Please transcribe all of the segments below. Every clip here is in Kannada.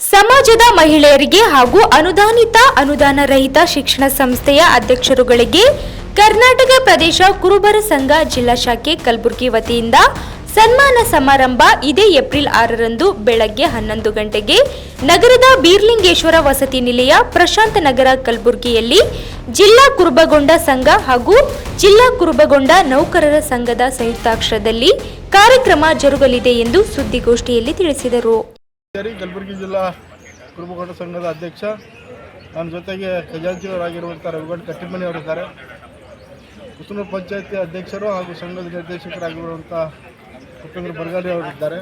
ಸಮಾಜದ ಮಹಿಳೆಯರಿಗೆ ಹಾಗೂ ಅನುದಾನಿತ ಅನುದಾನ ರಹಿತ ಶಿಕ್ಷಣ ಸಂಸ್ಥೆಯ ಅಧ್ಯಕ್ಷರುಗಳಿಗೆ ಕರ್ನಾಟಕ ಪ್ರದೇಶ ಕುರುಬರ ಸಂಘ ಜಿಲ್ಲಾ ಶಾಖೆ ಕಲಬುರಗಿ ವತಿಯಿಂದ ಸನ್ಮಾನ ಸಮಾರಂಭ ಇದೇ ಏಪ್ರಿಲ್ ಆರರಂದು ಬೆಳಗ್ಗೆ ಹನ್ನೊಂದು ಗಂಟೆಗೆ ನಗರದ ಬೀರ್ಲಿಂಗೇಶ್ವರ ವಸತಿ ನಿಲಯ ಪ್ರಶಾಂತ ನಗರ ಕಲಬುರಗಿಯಲ್ಲಿ ಜಿಲ್ಲಾ ಕುರುಬಗೊಂಡ ಸಂಘ ಹಾಗೂ ಜಿಲ್ಲಾ ಕುರುಬಗೊಂಡ ನೌಕರರ ಸಂಘದ ಸಂಯುಕ್ತಾಕ್ಷರದಲ್ಲಿ ಕಾರ್ಯಕ್ರಮ ಜರುಗಲಿದೆ ಎಂದು ಸುದ್ದಿಗೋಷ್ಠಿಯಲ್ಲಿ ತಿಳಿಸಿದರು. ಕಲಬುರಗಿ ಜಿಲ್ಲಾ ಕುರುಬಗಡ ಸಂಘದ ಅಧ್ಯಕ್ಷ, ನನ್ನ ಜೊತೆಗೆ ಖಜಾಂಚಿಯವರಾಗಿರುವಂಥ ರವಿಗೌಡ ಇದ್ದಾರೆ. ಕುಸುನೂರು ಪಂಚಾಯತಿ ಅಧ್ಯಕ್ಷರು ಹಾಗೂ ಸಂಘದ ನಿರ್ದೇಶಕರಾಗಿರುವಂಥ ಉಪೇಂದ್ರ ಬರ್ಗಾಲಿ ಅವರಿದ್ದಾರೆ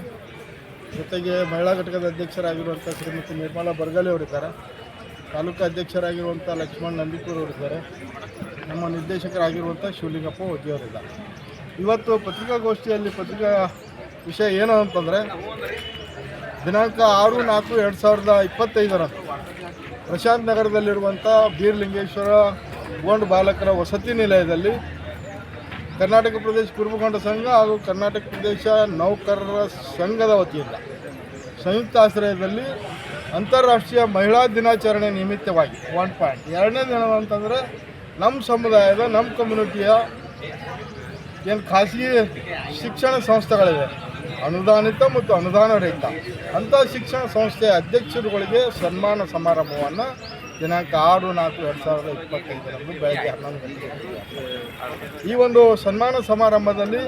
ಜೊತೆಗೆ ಮಹಿಳಾ ಘಟಕದ ಅಧ್ಯಕ್ಷರಾಗಿರುವಂಥ ಶ್ರೀಮತಿ ನಿರ್ಮಲಾ ಬರ್ಗಾಲಿ ಅವರಿದ್ದಾರೆ ತಾಲೂಕು ಅಧ್ಯಕ್ಷರಾಗಿರುವಂಥ ಲಕ್ಷ್ಮಣ್ ನಂದಿಪುರ್ ಅವರಿದ್ದಾರೆ ನಮ್ಮ ನಿರ್ದೇಶಕರಾಗಿರುವಂಥ ಶಿವಲಿಂಗಪ್ಪ ಒಜ್ಜಿಯವರಿದ್ದಾರೆ ಇವತ್ತು ಪತ್ರಿಕಾಗೋಷ್ಠಿಯಲ್ಲಿ ಪತ್ರಿಕಾ ವಿಷಯ ಏನು ಅಂತಂದರೆ ದಿನಾಂಕ ಆರು ನಾಲ್ಕು ಎರಡು ಸಾವಿರದ ಇಪ್ಪತ್ತೈದರಂದು ಪ್ರಶಾಂತ್ ನಗರದಲ್ಲಿರುವಂಥ ಬೀರ್ಲಿಂಗೇಶ್ವರ ಗೋಂಡ್ ಬಾಲಕರ ವಸತಿ ನಿಲಯದಲ್ಲಿ ಕರ್ನಾಟಕ ಪ್ರದೇಶ ಕುರುಬಗೊಂಡ ಸಂಘ ಹಾಗೂ ಕರ್ನಾಟಕ ಪ್ರದೇಶ ನೌಕರರ ಸಂಘದ ವತಿಯಿಂದ ಸಂಯುಕ್ತ ಆಶ್ರಯದಲ್ಲಿ ಅಂತಾರಾಷ್ಟ್ರೀಯ ಮಹಿಳಾ ದಿನಾಚರಣೆ ನಿಮಿತ್ತವಾಗಿ ಒನ್ ಪಾಯಿಂಟ್ ಎರಡನೇ ದಿನ ಅಂತಂದರೆ ನಮ್ಮ ಸಮುದಾಯದ, ನಮ್ಮ ಕಮ್ಯುನಿಟಿಯ ಏನು ಖಾಸಗಿ ಶಿಕ್ಷಣ ಸಂಸ್ಥೆಗಳಿವೆ. ಅನುದಾನಿತ ಮತ್ತು ಅನುದಾನ ರಹಿತ ಅಂಥ ಶಿಕ್ಷಣ ಸಂಸ್ಥೆಯ ಅಧ್ಯಕ್ಷರುಗಳಿಗೆ ಸನ್ಮಾನ ಸಮಾರಂಭವನ್ನು ದಿನಾಂಕ ಆರು ನಾಲ್ಕು ಎರಡು ಸಾವಿರದ ಇಪ್ಪತ್ತೈದರಂದು ಬೆಳಗ್ಗೆ ಹನ್ನೊಂದು ಗಂಟೆಗೆ ಈ ಒಂದು ಸನ್ಮಾನ ಸಮಾರಂಭದಲ್ಲಿ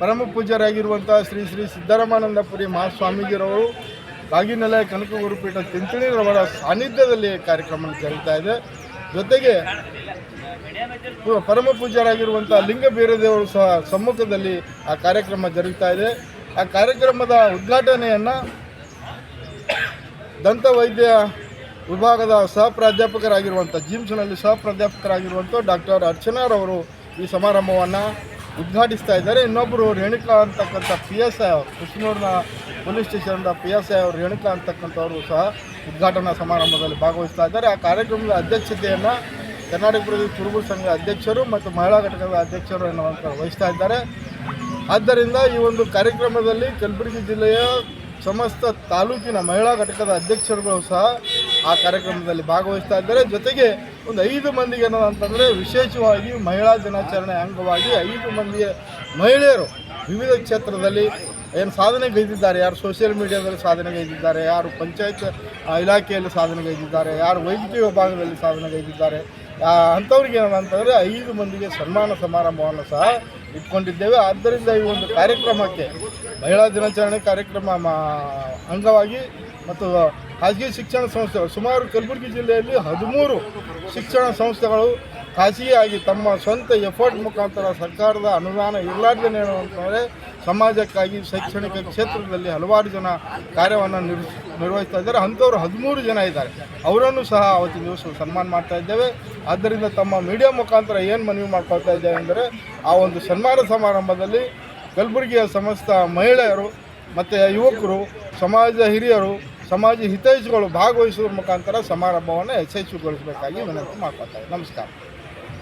ಪರಮ ಪೂಜ್ಯರಾಗಿರುವಂಥ ಶ್ರೀ ಶ್ರೀ ಸಿದ್ದರಾಮಾನಂದಪುರಿ ಮಹಾಸ್ವಾಮೀಜಿರವರು ಕಾಗಿನೆಲೆ ಕನಕ ಗುರುಪೀಠ ತಿಂತಿಣಿರವರ ಸಾನ್ನಿಧ್ಯದಲ್ಲಿ ಕಾರ್ಯಕ್ರಮ ಜರುಗ್ತಾ ಇದೆ. ಜೊತೆಗೆ ಪರಮ ಪೂಜ್ಯರಾಗಿರುವಂಥ ಲಿಂಗ ಬೀರದೇವರು ಸಹ ಸಮ್ಮುಖದಲ್ಲಿ ಆ ಕಾರ್ಯಕ್ರಮ ಜರುಗ್ತಾ ಇದೆ. ಆ ಕಾರ್ಯಕ್ರಮದ ಉದ್ಘಾಟನೆಯನ್ನು ದಂತ ವೈದ್ಯ ವಿಭಾಗದ ಸಹ ಪ್ರಾಧ್ಯಾಪಕರಾಗಿರುವಂಥ ಜಿಮ್ಸ್ನಲ್ಲಿ ಸಹ ಪ್ರಾಧ್ಯಾಪಕರಾಗಿರುವಂಥ ಡಾಕ್ಟರ್ ಅರ್ಚನಾರವರು ಈ ಸಮಾರಂಭವನ್ನು ಉದ್ಘಾಟಿಸ್ತಾ ಇದ್ದಾರೆ. ಇನ್ನೊಬ್ಬರು ರೇಣುಕಾ ಅಂತಕ್ಕಂಥ ಪಿ ಎಸ್ ಐ ಅವರು, ಕೃಷ್ಣೂರಿನ ಪೊಲೀಸ್ ಸ್ಟೇಷನ್ದ ಪಿ ಎಸ್ ಐ ಅವರು ರೇಣುಕಾ ಅಂತಕ್ಕಂಥವರು ಸಹ ಉದ್ಘಾಟನಾ ಸಮಾರಂಭದಲ್ಲಿ ಭಾಗವಹಿಸ್ತಾ ಇದ್ದಾರೆ. ಆ ಕಾರ್ಯಕ್ರಮದ ಅಧ್ಯಕ್ಷತೆಯನ್ನು ಕರ್ನಾಟಕ ಪ್ರದೇಶ ಕುರುಬು ಸಂಘ ಅಧ್ಯಕ್ಷರು ಮತ್ತು ಮಹಿಳಾ ಘಟಕದ ಅಧ್ಯಕ್ಷರು ಎನ್ನುವಂಥ ವಹಿಸ್ತಾ ಇದ್ದಾರೆ. ಆದ್ದರಿಂದ ಈ ಒಂದು ಕಾರ್ಯಕ್ರಮದಲ್ಲಿ ಕಲಬುರಗಿ ಜಿಲ್ಲೆಯ ಸಮಸ್ತ ತಾಲೂಕಿನ ಮಹಿಳಾ ಘಟಕದ ಅಧ್ಯಕ್ಷರುಗಳು ಸಹ ಆ ಕಾರ್ಯಕ್ರಮದಲ್ಲಿ ಭಾಗವಹಿಸ್ತಾ ಇದ್ದಾರೆ. ಜೊತೆಗೆ ಒಂದು ಐದು ಮಂದಿಗೆ ಅಂತಂದರೆ ವಿಶೇಷವಾಗಿ ಮಹಿಳಾ ದಿನಾಚರಣೆ ಅಂಗವಾಗಿ ಐದು ಮಂದಿಯ ಮಹಿಳೆಯರು ವಿವಿಧ ಕ್ಷೇತ್ರದಲ್ಲಿ ಏನು ಸಾಧನೆಗೈದಿದ್ದಾರೆ ಯಾರು ಸೋಷಿಯಲ್ ಮೀಡಿಯಾದಲ್ಲಿ ಸಾಧನೆಗೈದಿದ್ದಾರೆ ಯಾರು ಪಂಚಾಯತ್ ಇಲಾಖೆಯಲ್ಲಿ ಸಾಧನೆಗೈದಿದ್ದಾರೆ ಯಾರು ವೈದ್ಯಕೀಯ ವಿಭಾಗದಲ್ಲಿ ಸಾಧನೆಗೈದಿದ್ದಾರೆ ಅಂಥವ್ರಿಗೆ ಏನಂತಂದರೆ ಐದು ಮಂದಿಗೆ ಸನ್ಮಾನ ಸಮಾರಂಭವನ್ನು ಸಹ ಇಟ್ಕೊಂಡಿದ್ದೇವೆ. ಆದ್ದರಿಂದ ಈ ಒಂದು ಕಾರ್ಯಕ್ರಮಕ್ಕೆ ಮಹಿಳಾ ದಿನಾಚರಣೆ ಕಾರ್ಯಕ್ರಮ ಅಂಗವಾಗಿ ಮತ್ತು ಖಾಸಗಿ ಶಿಕ್ಷಣ ಸಂಸ್ಥೆಗಳು ಸುಮಾರು ಕಲಬುರಗಿ ಜಿಲ್ಲೆಯಲ್ಲಿ ಹದಿಮೂರು ಶಿಕ್ಷಣ ಸಂಸ್ಥೆಗಳು ಖಾಸಗಿಯಾಗಿ ತಮ್ಮ ಸ್ವಂತ ಎಫರ್ಟ್ ಮುಖಾಂತರ ಸರ್ಕಾರದ ಅನುದಾನ ಇರಲಾರ್ದೇನೆ ಅಂತಂದರೆ ಸಮಾಜಕ್ಕಾಗಿ ಶೈಕ್ಷಣಿಕ ಕ್ಷೇತ್ರದಲ್ಲಿ ಹಲವಾರು ಜನ ಕಾರ್ಯವನ್ನು ನಿರ್ ನಿರ್ವಹಿಸ್ತಾ ಇದ್ದಾರೆ. ಅಂಥವ್ರು ಹದಿಮೂರು ಜನ ಇದ್ದಾರೆ. ಅವರನ್ನು ಸಹ ಅವತ್ತಿನ ದಿವಸ ಸನ್ಮಾನ ಮಾಡ್ತಾ ಇದ್ದೇವೆ. ಆದ್ದರಿಂದ ತಮ್ಮ ಮೀಡಿಯಾ ಮುಖಾಂತರ ಏನು ಮನವಿ ಮಾಡ್ಕೊಳ್ತಾ ಇದ್ದೇವೆ ಅಂದರೆ, ಆ ಒಂದು ಸನ್ಮಾನ ಸಮಾರಂಭದಲ್ಲಿ ಕಲಬುರಗಿಯ ಸಮಸ್ತ ಮಹಿಳೆಯರು ಮತ್ತು ಯುವಕರು, ಸಮಾಜದ ಹಿರಿಯರು, ಸಮಾಜ ಹಿತೈಷಿಗಳು ಭಾಗವಹಿಸುವ ಮುಖಾಂತರ ಸಮಾರಂಭವನ್ನು ಯಶಸ್ವಿಗೊಳಿಸಬೇಕಾಗಿ ವಿನಂತಿ ಮಾಡ್ಕೊಳ್ತಾರೆ ನಮಸ್ಕಾರ.